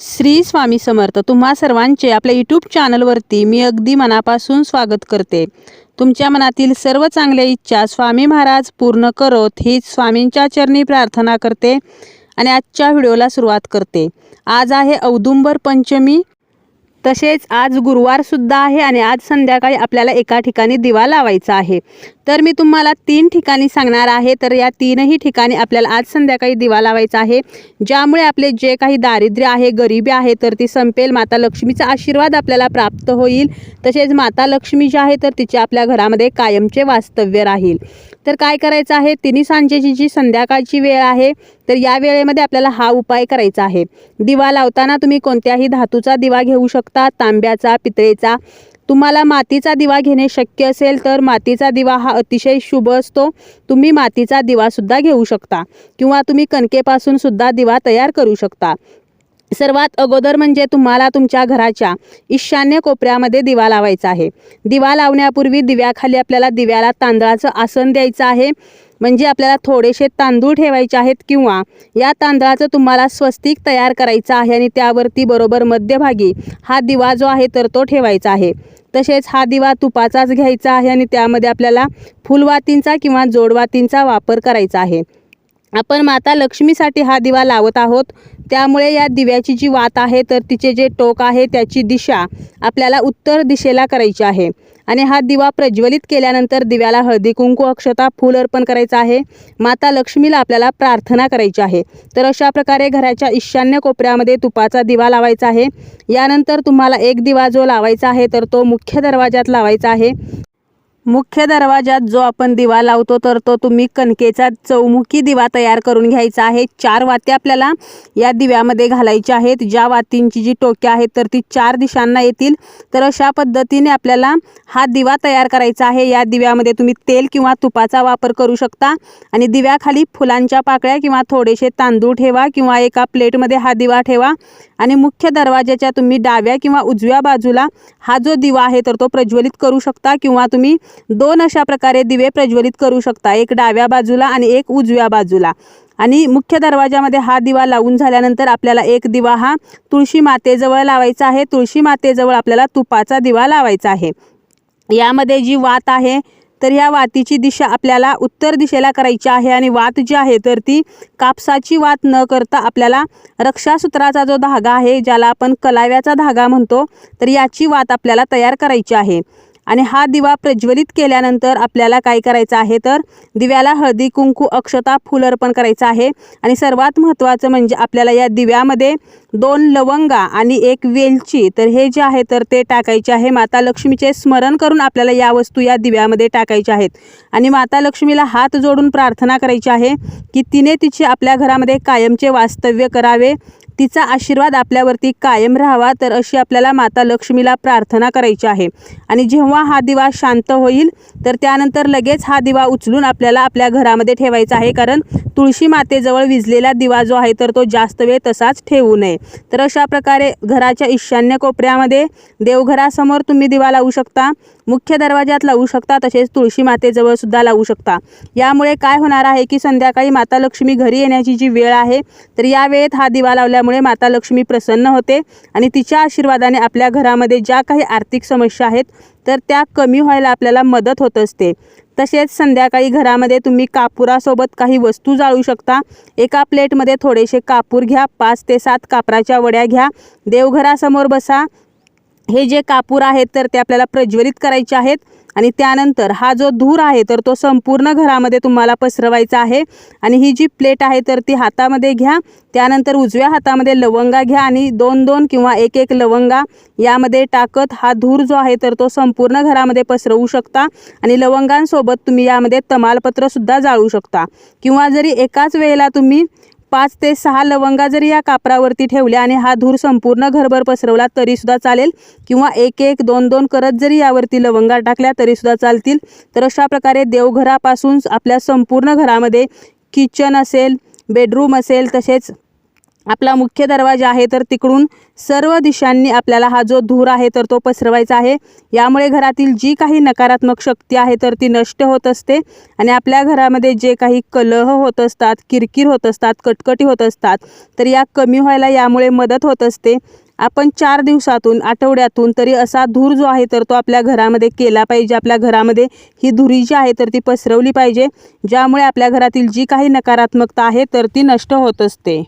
श्री स्वामी समर्थ तुम्हा सर्वांचे आपल्या यूट्यूब चॅनलवरती मी अगदी मनापासून स्वागत करते. तुमच्या मनातील सर्व चांगल्या इच्छा स्वामी महाराज पूर्ण करोत हीच स्वामींच्या चरणी प्रार्थना करते आणि आजच्या व्हिडिओला सुरुवात करते. आज आहे औदुंबर पंचमी तसेच आज गुरुवारसुद्धा आहे आणि आज संध्याकाळी आपल्याला एका ठिकाणी दिवा लावायचा आहे. तर मी तुम्हाला तीन ठिकाणी सांगणार आहे. तर या तीनही ठिकाणी आपल्याला आज संध्याकाळी दिवा लावायचा आहे. ज्यामुळे आपले जे काही दारिद्र्य आहे गरिबी आहे तर ती संपेल. माता लक्ष्मीचा आशीर्वाद आपल्याला प्राप्त होईल. तसेच माता लक्ष्मी जी आहे तर तिचे आपल्या घरामध्ये कायमचे वास्तव्य राहील. तर काय करायचं आहे? तिन्ही सांजेची जी संध्याकाळची वेळ आहे तर या वेळेमध्ये आपल्याला हा उपाय करायचा आहे. दिवा लावताना तुम्ही कोणत्याही धातूचा दिवा घेऊ शकता तांब्याचा पितळेचा. तुम्हाला मातीचा दिवा घेणे शक्य असेल तर मातीचा दिवा हा अतिशय शुभ असतो. तुम्ही मातीचा दिवासुद्धा घेऊ शकता किंवा तुम्ही कणकेपासून सुद्धा दिवा तयार करू शकता. सर्वात अगोदर म्हणजे तुम्हाला तुमच्या घराच्या ईशान्य कोपऱ्यामध्ये दिवा लावायचा आहे. दिवा लावण्यापूर्वी दिव्याखाली आपल्याला दिव्याला तांदळाचं आसन द्यायचं आहे. म्हणजे आपल्याला थोडेसे तांदूळ ठेवायचे आहेत किंवा या तांदळाचं तुम्हाला स्वस्तिक तयार करायचं आहे आणि त्यावरती बरोबर मध्यभागी हा दिवा जो आहे तर तो ठेवायचा आहे. तसेच हा दिवा तुपाचाच घ्यायचा आहे आणि त्यामध्ये आपल्याला फुलवातींचा किंवा जोडवातींचा वापर करायचा आहे. आपण माता लक्ष्मीसाठी हा दिवा लावत आहोत. त्यामुळे या दिव्याची जी वात आहे तर तिचे जे टोक आहे त्याची दिशा आपल्याला उत्तर दिशेला करायची आहे. आणि हा दिवा प्रज्वलित केल्यानंतर दिव्याला हळदी कुंकू अक्षता फूल अर्पण करायचं आहे. माता लक्ष्मीला आपल्याला प्रार्थना करायची आहे. तर अशा प्रकारे घराच्या ईशान्य कोपऱ्यामध्ये तुपाचा दिवा लावायचा आहे. यानंतर तुम्हाला एक दिवा जो लावायचा आहे तर तो मुख्य दरवाजात लावायचा आहे. मुख्य दरवाजात जो आपण दिवा लावतो तर तो तुम्ही कणकेचा चौमुखी दिवा तयार करून घ्यायचा आहे. चार वाती आपल्याला या दिव्यामध्ये घालायच्या आहेत. ज्या वातींची जी टोके आहेत तर ती चार दिशांना येतील. तर अशा पद्धतीने आपल्याला हा दिवा तयार करायचा आहे. या दिव्यामध्ये तुम्ही तेल किंवा तुपाचा वापर करू शकता. आणि दिव्याखाली फुलांच्या पाकळ्या किंवा थोडेसे तांदूळ ठेवा किंवा एका प्लेटमध्ये हा दिवा ठेवा. आणि मुख्य दरवाजाच्या तुम्ही डाव्या किंवा उजव्या बाजूला हा जो दिवा आहे तर तो प्रज्वलित करू शकता किंवा तुम्ही दोन अशा प्रकारे दिवे प्रज्वलित करू शकता. एक डाव्या बाजूला आणि एक उजव्या बाजूला. आणि मुख्य दरवाजामध्ये हा दिवा लावून झाल्यानंतर आपल्याला एक दिवा हा तुळशी मातेजवळ लावायचा आहे. तुळशी मातेजवळ आपल्याला तुपाचा दिवा लावायचा आहे. यामध्ये जी वात आहे तर ह्या वातीची दिशा आपल्याला उत्तर दिशेला करायची आहे आणि वात जी आहे तर ती कापसाची वात न करता आपल्याला रक्षासूत्राचा जो धागा आहे ज्याला आपण कलाव्याचा धागा म्हणतो तर याची वात आपल्याला तयार करायची आहे. आणि हा दिवा प्रज्वलित केल्यानंतर आपल्याला काय करायचं आहे तर दिव्याला हळदी कुंकू अक्षता फूल अर्पण करायचं आहे. आणि सर्वात महत्त्वाचं म्हणजे आपल्याला या दिव्यामध्ये दोन लवंगा आणि एक वेलची तर हे जे आहे तर ते टाकायचे आहे. माता लक्ष्मीचे स्मरण करून आपल्याला या वस्तू या दिव्यामध्ये टाकायच्या आहेत. आणि माता लक्ष्मीला हात जोडून प्रार्थना करायची आहे की तिने तिचे आपल्या घरामध्ये कायमचे वास्तव्य करावे. तिचा आशीर्वाद आपल्यावरती कायम राहावा तर अशी आपल्याला माता लक्ष्मीला प्रार्थना करायची आहे. आणि जेव्हा हा दिवा शांत होईल तर त्यानंतर लगेच हा दिवा उचलून आपल्याला आपल्या घरामध्ये ठेवायचा आहे. कारण तुळशी मातेजवळ विजलेला दिवा जो आहे तर तो जास्त वेळ तसाच ठेवू नये. तर अशा प्रकारे घराच्या ईशान्य कोपऱ्यामध्ये देवघरासमोर तुम्ही दिवा लावू शकता. मुख्य दरवाजात लावू शकता तसेच तुळशी मातेजवळ सुद्धा लावू शकता. यामुळे काय होणार आहे की संध्याकाळी माता लक्ष्मी घरी येण्याची जी वेळ आहे तर या वेळेत हा दिवा लावल्यामुळे त्यामुळे माता लक्ष्मी प्रसन्न होते आणि तिच्या आशीर्वादाने आपल्या घरामध्ये ज्या काही आर्थिक समस्या आहेत तर त्या कमी व्हायला आपल्याला मदत होत असते. तसेच संध्याकाळी घरामध्ये तुम्ही कापुरासोबत काही वस्तू जाळू शकता. एका प्लेटमध्ये थोडेसे कापूर घ्या पाच ते सात कापराच्या वड्या घ्या देवघरासमोर बसा हे जे कापूर आहेत तर ते आपल्याला प्रज्वलित करायचे आहेत. आणि त्यानंतर हा जो धूर आहे तर तो संपूर्ण घरामध्ये तुम्हाला पसरवायचा आहे. आणि ही जी प्लेट आहे तर ती हातामध्ये घ्या. त्यानंतर उजव्या हातामध्ये लवंगा घ्या आणि दोन दोन किंवा एक एक लवंगा यामध्ये टाकत हा धूर जो आहे तर तो संपूर्ण घरामध्ये पसरवू शकता. आणि लवंगांसोबत तुम्ही यामध्ये तमालपत्रसुद्धा जाळू शकता. किंवा जरी एकाच वेळेला तुम्ही पाच ते सहा लवंगा जरी या कापरावरती ठेवल्या आणि हा धूर संपूर्ण घरभर पसरवला तरीसुद्धा चालेल. किंवा एक एक दोन दोन करत जरी यावरती लवंगा टाकल्या तरीसुद्धा चालतील. तर अशा प्रकारे देवघरापासून आपल्या संपूर्ण घरामध्ये किचन असेल बेडरूम असेल तसेच आपला मुख्य दरवाजा आहे तर तिकडून सर्व दिशांनी आपल्याला हा जो धूर आहे तर तो पसरवायचा आहे. यामुळे घरातील जी काही नकारात्मक शक्ती आहे तर ती नष्ट होत असते. आणि आपल्या घरामध्ये जे काही कलह होत असतात किरकिर होत असतात कटकटी होत असतात तर या कमी व्हायला यामुळे मदत होत असते. आपण चार दिवसातून आठवड्यातून तरी असा धूर जो आहे तर तो आपल्या घरामध्ये केला पाहिजे. आपल्या घरामध्ये ही धुरी जी आहे तर ती पसरवली पाहिजे. ज्यामुळे आपल्या घरातील जी काही नकारात्मकता आहे तर ती नष्ट होत असते.